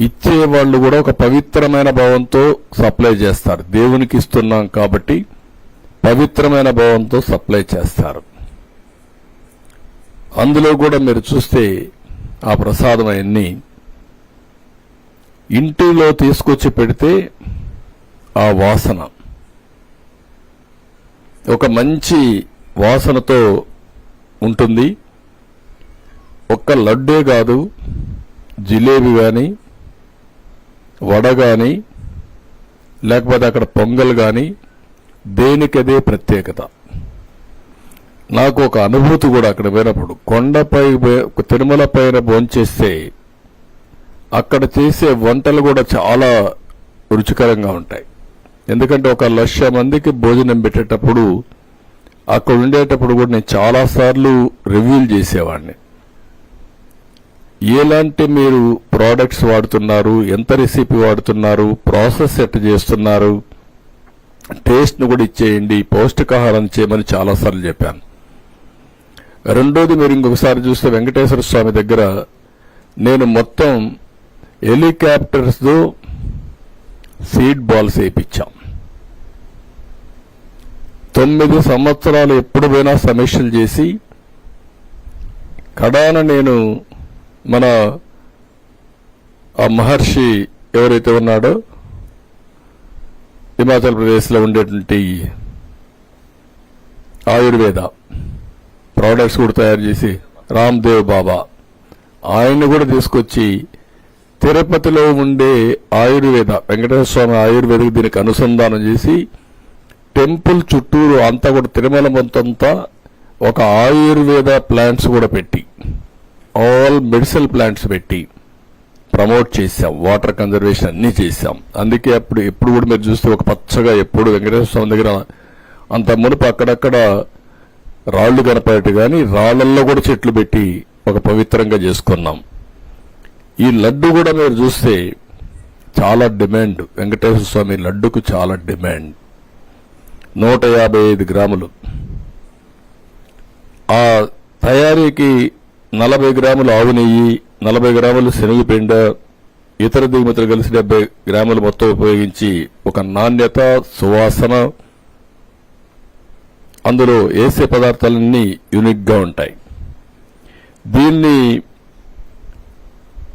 ఇచ్చే వాళ్ళు కూడా ఒక పవిత్రమైన భావంతో సప్లై చేస్తారు. దేవునికి ఇస్తున్నాం కాబట్టి పవిత్రమైన భావంతో సప్లై చేస్తారు. అందులో కూడా మీరు చూస్తే ఆ ప్రసాదం అవన్నీ ఇంటిలో తీసుకొచ్చి పెడితే ఆ వాసన. ఒక మంచి వాసనతో ఉంటుంది. ఒక్క లడ్డే కాదు జిలేబీ కానీ వడ కానీ లేకపోతే అక్కడ పొంగల్ కానీ దేనికదే ప్రత్యేకత. నాకు ఒక అనుభూతి కూడా అక్కడ పోయినప్పుడు కొండపై తిరుమల పైన భోంచేస్తే అక్కడ చేసే వంటలు కూడా చాలా రుచికరంగా ఉంటాయి. ఎందుకంటే ఒక లక్ష మందికి భోజనం పెట్టేటప్పుడు అక్కడ ఉండేటప్పుడు కూడా నేను చాలాసార్లు రివ్యూలు చేసేవాడిని. ఎలాంటి మీరు ప్రోడక్ట్స్ వాడుతున్నారు? ఎంత రెసిపీ వాడుతున్నారు? ప్రాసెస్ ఎట్ చేస్తున్నారు? టేస్ట్ను కూడా ఇచ్చేయండి. పౌష్టికాహారం చేయమని చాలాసార్లు చెప్పాను. రెండోది మీరు ఇంకొకసారి చూస్తే వెంకటేశ్వర స్వామి దగ్గర నేను మొత్తం హెలికాప్టర్స్తో సీడ్ బాల్స్ వేయించాం తొమ్మిది సంవత్సరాలు ఎప్పుడు పోయినా సమీక్షలు చేసి కడాన నేను మన ఆ మహర్షి ఎవరైతే ఉన్నాడో హిమాచల్ ప్రదేశ్లో ఉండేటువంటి ఆయుర్వేద ప్రోడక్ట్స్ కూడా తయారు చేసి రామ్దేవ్ బాబా ఆయన్ని కూడా తీసుకొచ్చి తిరుపతిలో ఉండే ఆయుర్వేద వెంకటేశ్వర స్వామి ఆయుర్వేదకు దీనికి అనుసంధానం చేసి టెంపుల్ చుట్టూరు అంతా కూడా తిరుమల మొత్తంతా ఒక ఆయుర్వేద ప్లాంట్స్ కూడా పెట్టి ఆల్ మెడిసిన్ ప్లాంట్స్ పెట్టి ప్రమోట్ చేశాం వాటర్ కన్జర్వేషన్ అన్ని చేశాం. అందుకే అప్పుడు ఎప్పుడు కూడా మీరు చూస్తే ఒక పచ్చగా ఎప్పుడు వెంకటేశ్వర స్వామి దగ్గర అంత మునుపు అక్కడక్కడ రాళ్ళు కనపడేట్టు కానీ రాళ్ళల్లో కూడా చెట్లు పెట్టి ఒక పవిత్రంగా చేసుకున్నాం. ఈ లడ్డు కూడా మీరు చూస్తే చాలా డిమాండ్ వెంకటేశ్వర స్వామి లడ్డుకు చాలా డిమాండ్ నూట యాభై ఐదు గ్రాములు. ఆ తయారీకి నలభై గ్రాములు ఆవు నెయ్యి నలభై గ్రాములు శనగపిండ ఇతర దిగుమతులు కలిసి డెబ్బై గ్రాములు మొత్తం ఉపయోగించి ఒక నాణ్యత సువాసన అందులో వేసే పదార్థాలన్నీ యూనిక్గా ఉంటాయి. దీన్ని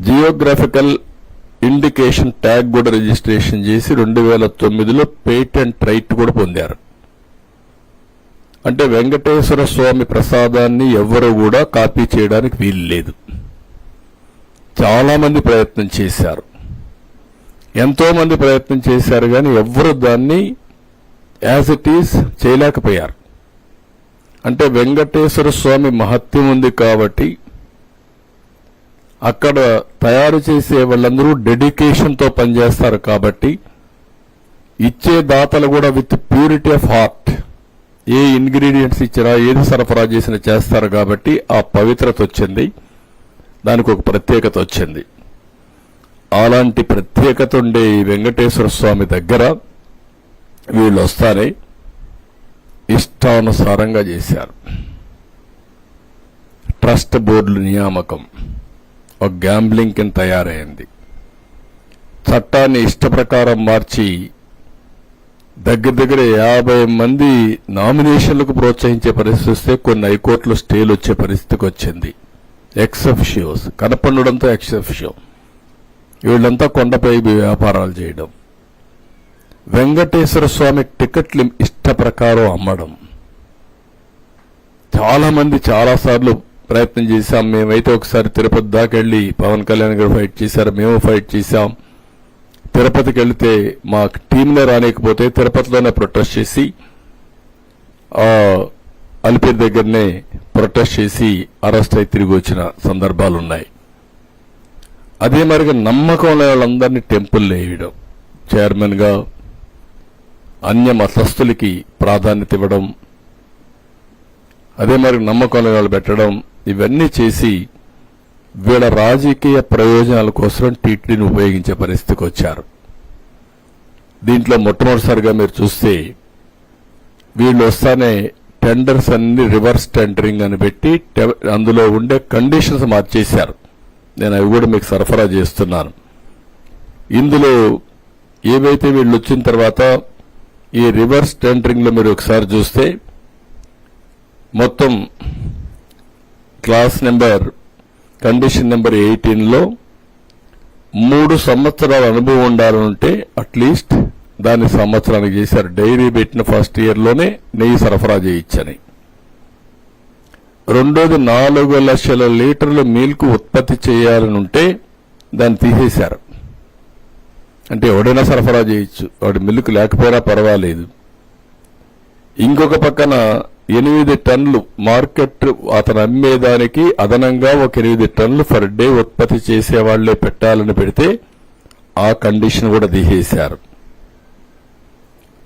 జియోగ్రాఫికల్ ఇండికేషన్ ట్యాగ్ కూడా రిజిస్ట్రేషన్ చేసి రెండు వేల తొమ్మిదిలో పేటెంట్ రైట్ కూడా పొందారు. అంటే వెంకటేశ్వర స్వామి ప్రసాదాన్ని ఎవరు కూడా కాపీ చేయడానికి వీలు లేదు చాలామంది ప్రయత్నం చేశారు. ఎంతోమంది ప్రయత్నం చేశారు కానీ ఎవ్వరు దాన్ని యాజ్ ఇట్ ఈస్ చేయలేకపోయారు. అంటే వెంకటేశ్వర స్వామి మహత్యం ఉంది కాబట్టి అక్కడ తయారు చేసే వాళ్ళందరూ డెడికేషన్తో పనిచేస్తారు కాబట్టి ఇచ్చే దాతలు కూడా విత్ ప్యూరిటీ ఆఫ్ హార్ట్. ఏ ఇంగ్రీడియంట్స్ ఇచ్చినా ఏది సరఫరా చేసినా చేస్తారు కాబట్టి ఆ పవిత్రత వచ్చింది. దానికి ఒక ప్రత్యేకత వచ్చింది. అలాంటి ప్రత్యేకత ఉండే ఈ వెంకటేశ్వర స్వామి దగ్గర వీళ్ళు వస్తారే ఇష్టానుసారంగా చేశారు. ట్రస్ట్ బోర్డుల నియామకం ఒక గ్యాంబ్లింగ్ కింద తయారైంది. చట్టాన్ని ఇష్ట ప్రకారం మార్చి దగ్గర దగ్గర యాభై మంది నామినేషన్లకు ప్రోత్సహించే పరిస్థితి వస్తే కొన్ని హైకోర్టులో స్టేలు వచ్చే పరిస్థితికి వచ్చింది. ఎక్సెఫ్షియోస్ కనపండుడంతో ఎక్సెఫ్షియో వీళ్ళంతా కొండపై వ్యాపారాలు చేయడం. వెంకటేశ్వర స్వామి టికెట్లు ఇష్ట ప్రకారం అమ్మడం. చాలా మంది చాలాసార్లు ప్రయత్నం చేశాం. మేమైతే ఒకసారి తిరుపతి దాకా వెళ్ళి పవన్ కళ్యాణ్ గారు ఫైట్ చేశారు. మేము ఫైట్ చేశాం. తిరుపతికి వెళితే మా టీంలో రానికపోతే తిరుపతిలోనే ప్రొటెస్ట్ చేసి ఆ అలిపిరి దగ్గరనే ప్రొటెస్ట్ చేసి అరెస్ట్ అయి తిరిగి వచ్చిన సందర్భాలు ఉన్నాయి అదే మరిగా నమ్మకం లేని వాళ్ళందరినీ టెంపుల్ వేయడం చైర్మన్గా అన్య మతస్థులకి ప్రాధాన్యత ఇవ్వడం అదే మరి నమ్మకం లేని వాళ్ళు పెట్టడం ఇవన్నీ చేసి వీళ్ళ రాజకీయ ప్రయోజనాల కోసం టీటీడీని ఉపయోగించే పరిస్థితికి వచ్చారు. దీంట్లో మొట్టమొదటిసారిగా మీరు చూస్తే వీళ్ళు వస్తానే టెండర్స్ అన్ని రివర్స్ టెండరింగ్ అని పెట్టి అందులో ఉండే కండిషన్స్ మార్చేశారు. నేను అవి కూడా మీకు సరఫరా చేస్తున్నాను. ఇందులో ఏవైతే వీళ్ళు వచ్చిన తర్వాత ఈ రివర్స్ టెండరింగ్లో మీరు ఒకసారి చూస్తే మొత్తం క్లాస్ నెంబర్ కండిషన్ నెంబర్ ఎయిటీన్లో మూడు సంవత్సరాల అనుభవం ఉండాలంటే అట్లీస్ట్ దాన్ని సంవత్సరానికి చేశారు. డైరీ పెట్టిన ఫస్ట్ ఇయర్లోనే నెయ్యి సరఫరా చేయొచ్చని రెండోది నాలుగు లక్షల లీటర్ల మిల్క్ ఉత్పత్తి చేయాలని ఉంటే దాన్ని తీసేశారు. అంటే ఎవడైనా సరఫరా చేయొచ్చు. వాడి మిల్క్ లేకపోయినా పర్వాలేదు. ఇంకొక పక్కన ఎనిమిది టన్నులు మార్కెట్ అతను అమ్మేదానికి అదనంగా ఒక ఎనిమిది టన్నులు పర్ డే ఉత్పత్తి చేసేవాళ్ళే పెట్టాలని పెడితే ఆ కండిషన్ కూడా దిహేశారు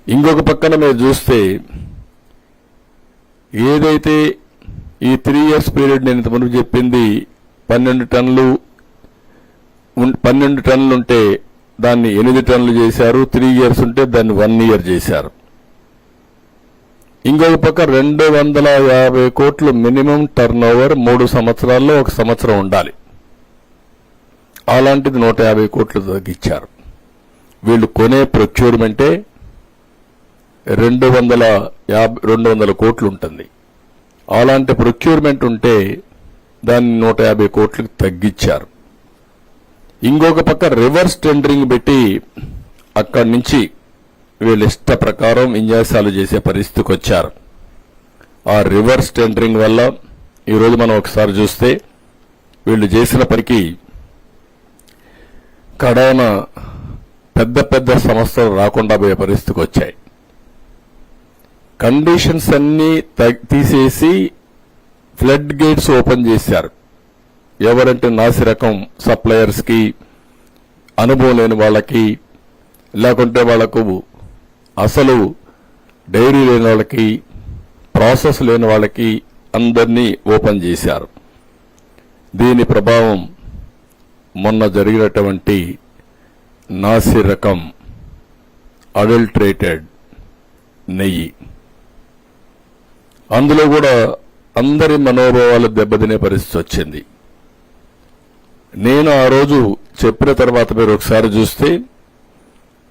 ఇంకొక పక్కన మీరు చూస్తే ఏదైతే ఈ త్రీ ఇయర్స్ పీరియడ్ నేను ఇంతకుముందు చెప్పింది పన్నెండు టన్నులు పన్నెండు టన్లు ఉంటే దాన్ని ఎనిమిది టన్నులు చేశారు త్రీ ఇయర్స్ ఉంటే దాన్ని వన్ ఇయర్ చేశారు. ఇంకొక పక్క రెండు వందల యాభై కోట్లు మినిమం టర్న్ ఓవర్ మూడు సంవత్సరాల్లో ఒక సంవత్సరం ఉండాలి. అలాంటిది నూట యాభై కోట్లు తగ్గించారు. వీళ్ళు కొనే ప్రొక్యూర్మెంటే రెండు వందల యాభై రెండు వందల కోట్లు ఉంటుంది. అలాంటి ప్రొక్యూర్మెంట్ ఉంటే దాన్ని నూట యాభై కోట్లకు తగ్గించారు. ఇంకొక పక్క రివర్స్ టెండరింగ్ పెట్టి అక్కడి నుంచి వీళ్ళ ఇష్ట ప్రకారం విన్యాసాలు చేసే పరిస్థితికి వచ్చారు. ఆ రివర్స్ టెండరింగ్ వల్ల ఈరోజు మనం ఒకసారి చూస్తే వీళ్ళు చేసిన పనికి కడాన పెద్ద పెద్ద సంస్థలు రాకుండా పోయే పరిస్థితికి వచ్చాయి. కండిషన్స్ అన్నీ తగ్- తీసేసి ఫ్లడ్ గేట్స్ ఓపెన్ చేశారు. ఎవరంటే నాసి రకం సప్లయర్స్కి అనుభవం లేని వాళ్ళకి లేకుంటే వాళ్ళకు అసలు డైరీ లేని వాళ్ళకి ప్రాసెస్ లేని వాళ్ళకి అందరినీ ఓపెన్ చేశారు. దీని ప్రభావం మొన్న జరిగినటువంటి నాసి రకం అడల్ట్రేటెడ్ నెయ్యి. అందులో కూడా అందరి మనోభావాలు దెబ్బతినే పరిస్థితి వచ్చింది. నేను ఆ రోజు చెప్పిన తర్వాత మీరు ఒకసారి చూస్తే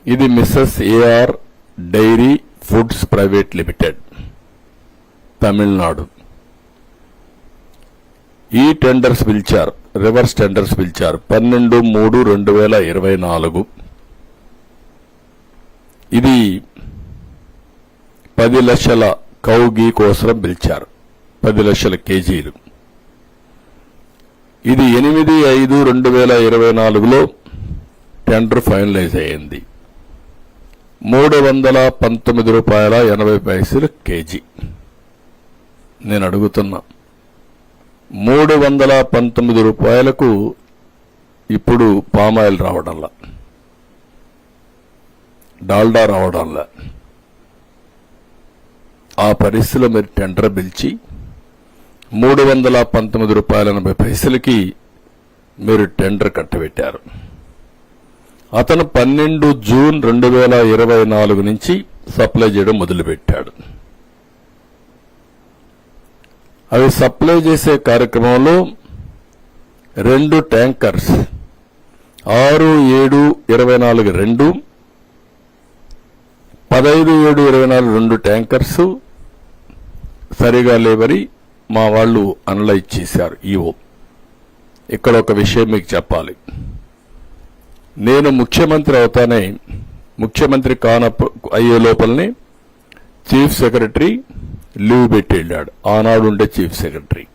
ఇది Mrs AR dairy foods private limited Tamil Nadu. ఈ టెండర్స్ పిలిచారు రివర్స్ టెండర్స్ పిలిచారు. పన్నెండు మూడు రెండు వేల ఇరవై నాలుగు. ఇది పది లక్షల కౌగీ కోసం పిలిచారు పది లక్షల కేజీలు. ఇది ఎనిమిది ఐదు రెండు వేల ఇరవై నాలుగులో టెండర్ ఫైనలైజ్ అయింది మూడు వందల పంతొమ్మిది రూపాయల ఎనభై పైసలు కేజీ. నేను అడుగుతున్నా మూడు వందల పంతొమ్మిది రూపాయలకు ఇప్పుడు పామాయిల్ రావడంలా డాల్డా రావడంలా ఆ పరిస్థితిలో మీరు టెండర్ పిలిచి మూడు వందల పంతొమ్మిది రూపాయల ఎనభై పైసలకి మీరు టెండర్ కట్టబెట్టారు. అతను పన్నెండు జూన్ రెండు వేల ఇరవై నాలుగు నుంచి సప్లై చేయడం మొదలుపెట్టాడు. అవి సప్లై చేసే కార్యక్రమంలో రెండు ట్యాంకర్స్ ఆరు ఏడు ఇరవై నాలుగు రెండు పదైదు ఏడు ఇరవై నాలుగు రెండు ట్యాంకర్స్ సరిగా లేవని మా వాళ్ళు అనలైజ్ చేశారు. ఈఓ ఇక్కడ ఒక విషయం మీకు చెప్పాలి. నేను ముఖ్యమంత్రి అవుతానే ముఖ్యమంత్రి కానప్పు అయ్యే లోపలనే చీఫ్ సెక్రటరీ లీవ్ పెట్టి వెళ్ళాడు. ఆనాడు ఉండే చీఫ్ సెక్రటరీ.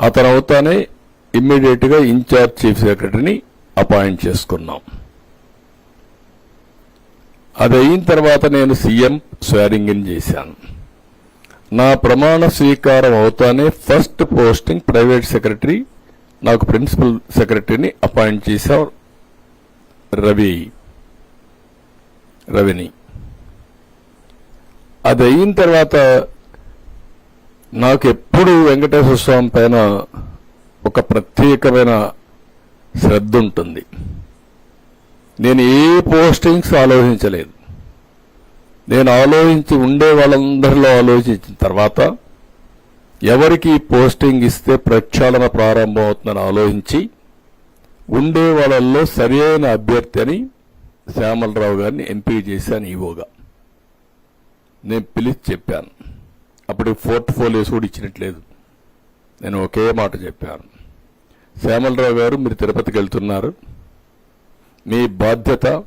అతను అవుతానే ఇమ్మీడియట్గా ఇన్ఛార్జ్ చీఫ్ సెక్రటరీని అపాయింట్ చేసుకున్నాం. అది అయిన తర్వాత నేను సీఎం స్వేరింగ్ ఇన్ చేశాను. నా ప్రమాణ స్వీకారం అవుతానే ఫస్ట్ పోస్టింగ్ ప్రైవేట్ సెక్రటరీ నాకు ప్రిన్సిపల్ సెక్రటరీని అపాయింట్ చేశారు. రవి రవిని. అది అయిన తర్వాత నాకు ఎప్పుడు వెంకటేశ్వర స్వామి పైన ఒక ప్రత్యేకమైన శ్రద్ధ ఉంటుంది. నేను ఏ పోస్టింగ్స్ ఆలోచించలేదు. నేను ఆలోచించి ఉండే వాళ్ళందరిలో ఆలోచించిన తర్వాత ఎవరికి పోస్టింగ్ ఇస్తే ప్రక్షాళన ప్రారంభం అవుతుందని ఆలోచించి ఉండే వాళ్ళల్లో సరైన అభ్యర్థి అని శ్యామలరావు గారిని ఎంపిక చేశాను ఈవోగా. నేను పిలిచి చెప్పాను. అప్పుడు పోర్ట్ఫోలియోస్ కూడా ఇచ్చినట్లేదు. నేను ఒకే మాట చెప్పాను. శ్యామలరావు గారు మీరు తిరుపతికి వెళ్తున్నారు. మీ బాధ్యత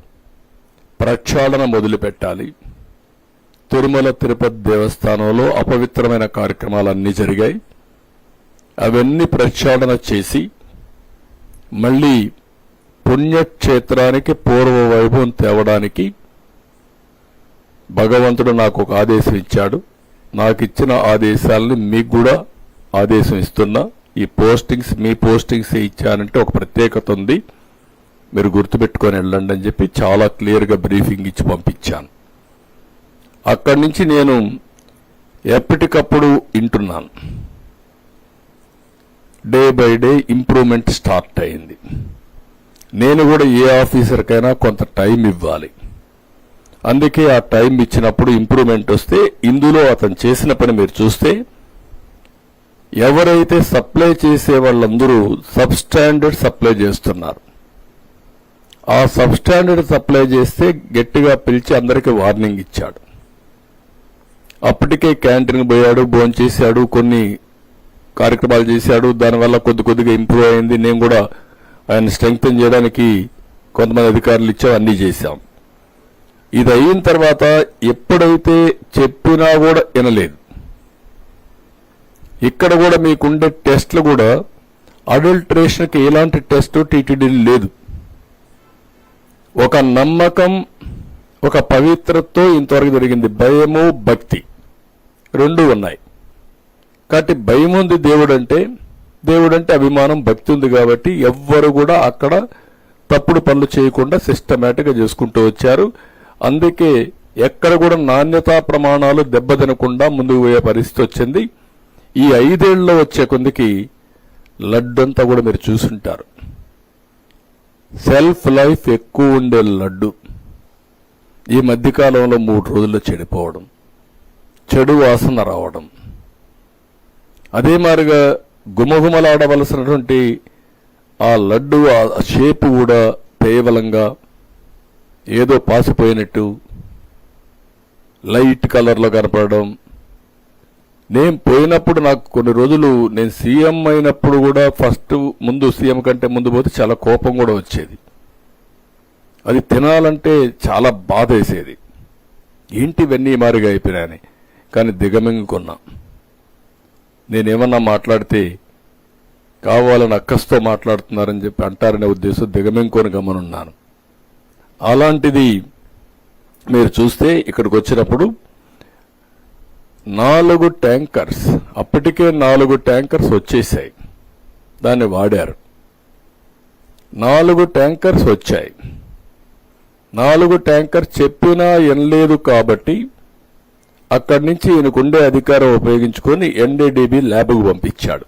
ప్రక్షాళన మొదలుపెట్టాలి. తిరుమల తిరుపతి దేవస్థానంలో అపవిత్రమైన కార్యక్రమాలన్నీ జరిగాయి. అవన్నీ ప్రక్షాళన చేసి మళ్ళీ పుణ్యక్షేత్రానికి పూర్వ వైభవం తేవడానికి భగవంతుడు నాకు ఒక ఆదేశం ఇచ్చాడు. నాకు ఇచ్చిన ఆదేశాలని మీకు కూడా ఆదేశం ఇస్తున్నా. ఈ పోస్టింగ్స్ మీ పోస్టింగ్స్ ఇచ్చానంటే ఒక ప్రత్యేకత ఉంది. మీరు గుర్తుపెట్టుకొని వెళ్ళండి అని చెప్పి చాలా క్లియర్గా బ్రీఫింగ్ ఇచ్చి పంపించాను. అక్కడి నుంచి నేను ఎప్పటికప్పుడు వింటున్నాను. Day by day improvement start అయింది. నేను కూడా ఏ ఆఫీసర్కైనా కొంత టైం ఇవ్వాలి. అందుకే ఆ టైం ఇచ్చినప్పుడు ఇంప్రూవ్మెంట్ వస్తే ఇందులో అతను చేసిన పని మీరు చూస్తే ఎవరైతే సప్లై చేసే వాళ్ళందరూ సబ్ స్టాండర్డ్ సప్లై చేస్తున్నారు. ఆ సబ్స్టాండర్డ్ సప్లై చేస్తే గట్టిగా పిలిచి అందరికీ వార్నింగ్ ఇచ్చాడు. అప్పటికే క్యాంటీన్ పోయాడు భోంచేశాడు కొన్ని కార్యక్రమాలు చేశాడు. దానివల్ల కొద్ది కొద్దిగా ఇంప్రూవ్ అయింది. నేను కూడా ఆయన స్ట్రెంగ్తన్ చేయడానికి కొంతమంది అధికారులు ఇచ్చాం అన్నీ చేశాం. ఇది అయిన తర్వాత ఎప్పుడైతే చెప్పినా కూడా వినలేదు. ఇక్కడ కూడా మీకుండే టెస్ట్లు కూడా అడల్ట్రేషన్కి ఎలాంటి టెస్ట్ టీటీడీ లేదు. ఒక నమ్మకం ఒక పవిత్రతో ఇంతవరకు జరిగింది. భయము భక్తి రెండు ఉన్నాయి. కాబట్టి భయం ఉంది దేవుడు అంటే దేవుడు అంటే అభిమానం భక్తి ఉంది కాబట్టి ఎవ్వరు కూడా అక్కడ తప్పుడు పనులు చేయకుండా సిస్టమేటిక్గా చేసుకుంటూ వచ్చారు. అందుకే ఎక్కడ కూడా నాణ్యతా ప్రమాణాలు దెబ్బతినకుండా ముందుకు పోయే పరిస్థితి వచ్చింది. ఈ ఐదేళ్ళలో వచ్చే కొందికి అంతా కూడా మీరు చూసుంటారు. సెల్ఫ్ లైఫ్ ఎక్కువ ఉండే లడ్డు. ఈ మధ్యకాలంలో మూడు రోజుల్లో చెడిపోవడం చెడు వాసన రావడం అదే మాదిరిగా గుమగుమలాడవలసినటువంటి ఆ లడ్డు ఆ షేపు కూడా పేవలంగా ఏదో పాసిపోయినట్టు లైట్ కలర్లో కనపడడం. నేను పోయినప్పుడు నాకు కొన్ని రోజులు నేను సీఎం అయినప్పుడు కూడా ఫస్ట్ ముందు సీఎం కంటే ముందు పోతే చాలా కోపం కూడా వచ్చేది. అది తినాలంటే చాలా బాధ వేసేది ఏంటి ఇవన్నీ మారిగా అయిపోయినాయని. కానీ దిగమింగుకున్నా. నేనేమన్నా మాట్లాడితే కావాలని అక్కస్తో మాట్లాడుతున్నారని చెప్పి అంటారనే ఉద్దేశం దిగమింగుకొని గమనున్నాను. అలాంటిది మీరు చూస్తే ఇక్కడికి వచ్చినప్పుడు నాలుగు ట్యాంకర్స్ అప్పటికే నాలుగు ట్యాంకర్స్ వచ్చేసాయి దాన్ని వాడారు. నాలుగు ట్యాంకర్స్ వచ్చాయి. నాలుగు ట్యాంకర్ చెప్పినా ఎనలేదు కాబట్టి అక్కడి నుంచి ఈయనకుండే అధికారం ఉపయోగించుకొని ఎన్డీడీబీ ల్యాబ్కు పంపించాడు.